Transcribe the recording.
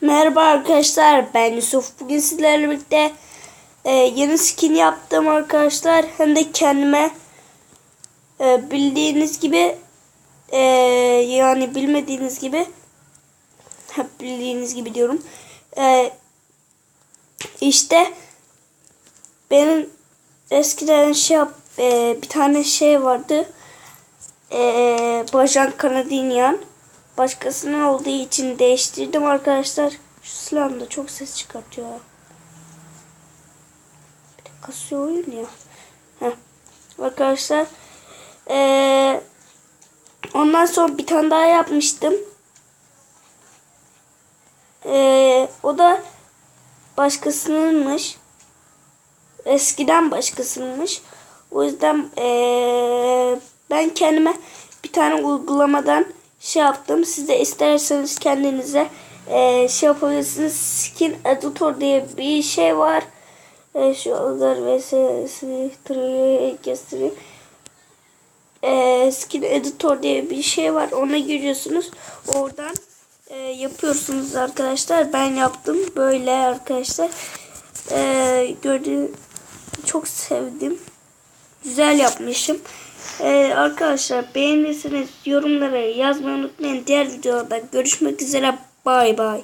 Merhaba arkadaşlar ben Yusuf. Bugün sizlerle birlikte e, yeni skin yaptım arkadaşlar. Hem de kendime e, bildiğiniz gibi e, yani bilmediğiniz gibi hep bildiğiniz gibi diyorum. E, işte benim eskiden şey yap, e, bir tane şey vardı. E, Bajan Kanadinyan. Başkasının olduğu için değiştirdim arkadaşlar. Şu silahım da çok ses çıkartıyor. Bir de kasıyor oyun ya. Heh. Arkadaşlar. Ee, ondan sonra bir tane daha yapmıştım. Ee, o da başkasınınmış. Eskiden başkasınınmış. O yüzden ee, ben kendime bir tane uygulamadan şey yaptım. Siz de isterseniz kendinize ee, şey yapabilirsiniz. Skin Editor diye bir şey var. Ee, şu alır ve göstereyim. Ee, Skin Editor diye bir şey var. Ona giriyorsunuz. Oradan e, yapıyorsunuz arkadaşlar. Ben yaptım. Böyle arkadaşlar. Ee, gördüğünüz çok sevdim. Güzel yapmışım. Ee, arkadaşlar beğenirseniz yorumlara yazmayı unutmayın. Diğer videoda görüşmek üzere. Bay bay.